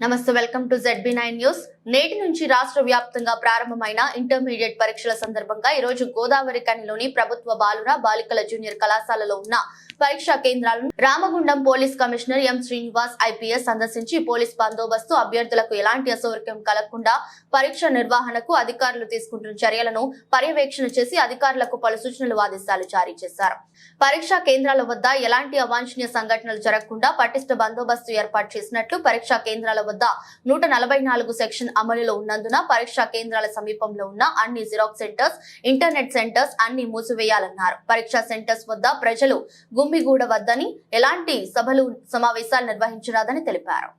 నమస్తే welcome to Z B nine news నేటి నుంచి రాష్ట్ర వ్యాప్తంగా ప్రారంభమైన ఇంటర్మీడియట్ పరీక్షల సందర్భంగా ఈ రోజు గోదావరి కనిలోని ప్రభుత్వ బాలుర బాలికల జూనియర్ కళాశాలలో ఉన్న పరీక్షా కేంద్రాలను Ramagundam police commissioner M Srinivas IPS సందర్శించి పోలీస్ బందోబస్తు అభ్యర్థులకు ఎలాంటి అసౌకర్యం కలగకుండా పరీక్ష నిర్వహణకు అధికారులు తీసుకుంటున్న చర్యలను పర్యవేక్షణ చేసి అధికారులకు పలు సూచనలు ఆదేశాలు జారీ చేశారు. పరీక్షా కేంద్రాల వద్ద ఎలాంటి అవాంఛనీయ సంఘటనలు జరగకుండా పటిష్ట బందోబస్తు ఏర్పాటు చేసినట్లు పరీక్షా కేంద్రాల వద్ద నూట నలభై నాలుగు సెక్షన్ అమలులో ఉన్నందున పరీక్షా కేంద్రాల సమీపంలో ఉన్న అన్ని జిరాక్స్ సెంటర్స్ ఇంటర్నెట్ సెంటర్స్ అన్ని మూసివేయాలన్నారు. పరీక్షా సెంటర్స్ వద్ద ప్రజలు గుమ్మిగూడ వద్దని ఎలాంటి సభలు సమావేశాలు నిర్వహించరాదని తెలిపారు.